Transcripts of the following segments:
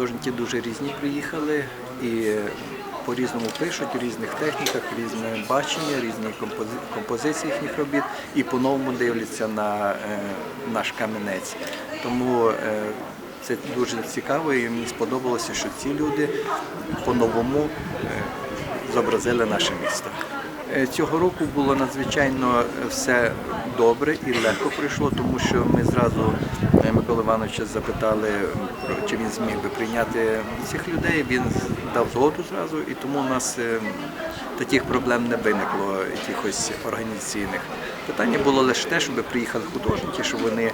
Художники дуже різні приїхали і по-різному пишуть, у різних техніках, різне бачення, різні компози- композиції їхніх робіт і по-новому дивляться на е, наш каменець. Тому е, це дуже цікаво і мені сподобалося, що ці люди по-новому е, зобразили наше місто. Е, Цього року було надзвичайно все добре і легко пройшло, тому що ми зразу е, Микола Івановича запитали, чи він зміг би прийняти цих людей. Він дав згоду зразу, і тому у нас е, таких проблем не виникло, якихось організаційних. Питання було лише те, щоб приїхали художники, щоб вони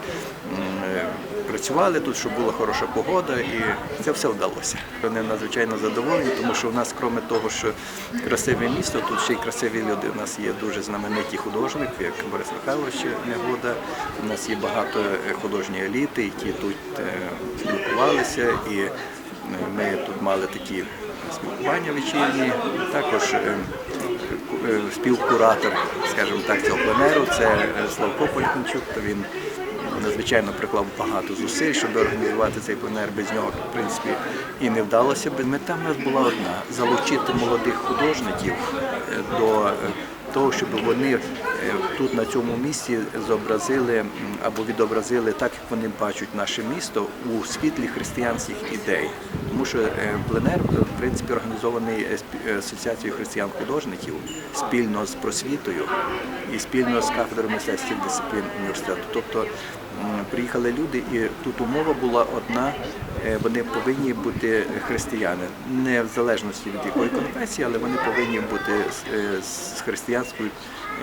працювали тут, щоб була хороша погода, і це все вдалося. Вони надзвичайно задоволені, тому що в нас, крім того, що красиве місто, тут ще й красиві люди. У нас є дуже знамениті художники, як Борис Михайлович Негода. У нас є багато художньої еліти, які тут е, спілкувалися, і ми тут мали такі спілкування вечірні. Також е, е, співкуратор, скажімо так, цього пленеру, це е, Славко Політничук, то він надзвичайно приклав багато зусиль, щоб організувати цей пленер. Без нього, в принципі, і не вдалося б. Мета в нас була одна залучити молодих художників до того, щоб вони е, тут на цьому місці зобразили або відобразили так, як вони бачать наше місто у світлі християнських ідей. Тому що е, пленер е, в принципі організований е, е, асоціацією християн-художників спільно з просвітою і спільно з кафедрою мистецьких дисциплін університету. Тобто приїхали люди, і тут умова була одна. Е, Вони повинні бути християни, не в залежності від якої конфесії, але вони повинні бути з- е, християнською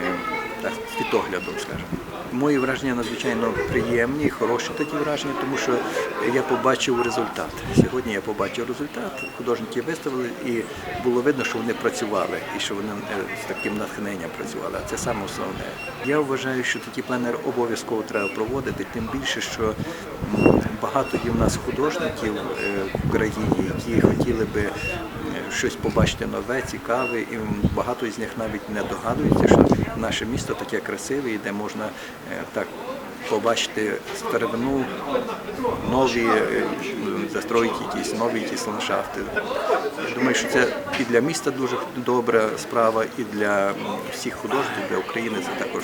е, так, світоглядом, скажімо. Мої враження надзвичайно приємні, хороші такі враження, тому що я побачив результат. Сьогодні я побачив результат. Художники виставили, і було видно, що вони працювали і що вони з таким натхненням працювали. Це саме основне. Я вважаю, що такі пленери обов'язково треба проводити, тим більше, що багато є в нас художників е, в Україні, які хотіли би е, щось побачити нове, цікаве, і багато з них навіть не догадуються, що наше місто таке красиве, і де можна е, так побачити старовину, нові е, застроїти якісь нові якісь ландшафти. Думаю, що це і для міста дуже добра справа, і для всіх художників, для України це також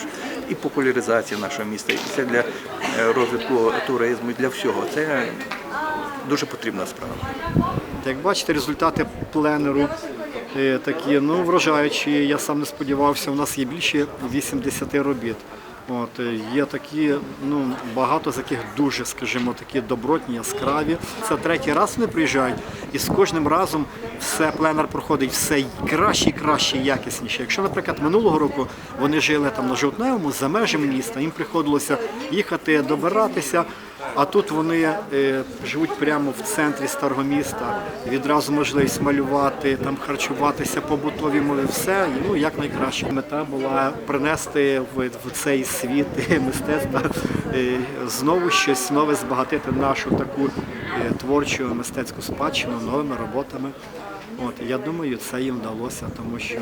і популяризація нашого міста, і це для е, розвитку туризму, і для всього. Це дуже потрібна справа. Як бачите, результати пленеру е, такі ну, вражаючі. Я сам не сподівався, у нас є більше 80 робіт. От, е, є такі, ну багато з яких дуже, скажімо, такі добротні, яскраві. Це третій раз вони приїжджають, і з кожним разом все пленер проходить все краще краще, якісніше. Якщо, наприклад, минулого року вони жили там на жовтневому за межами міста, їм приходилося їхати, добиратися. А тут вони е, живуть прямо в центрі старого міста. Відразу можливість малювати, там харчуватися, побутові мови, все ну як найкраще. Мета була принести в, цей світ мистецтва е, знову щось нове, збагатити нашу таку е, творчу мистецьку спадщину новими роботами. От я думаю, це їм вдалося, тому що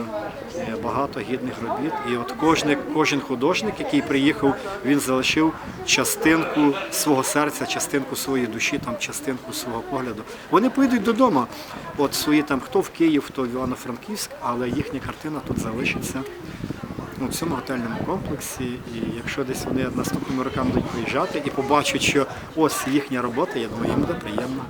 е, багато гідних робіт. І от кожен, кожен художник, який приїхав, він залишив частинку свого серця, частинку своєї душі, там частинку свого погляду. Вони поїдуть додому. От свої там хто в Київ, хто в Івано-Франківськ, але їхня картина тут залишиться. ну, в цьому готельному комплексі. І якщо десь вони наступними роками будуть приїжджати і побачать, що ось їхня робота, я думаю, їм буде приємно.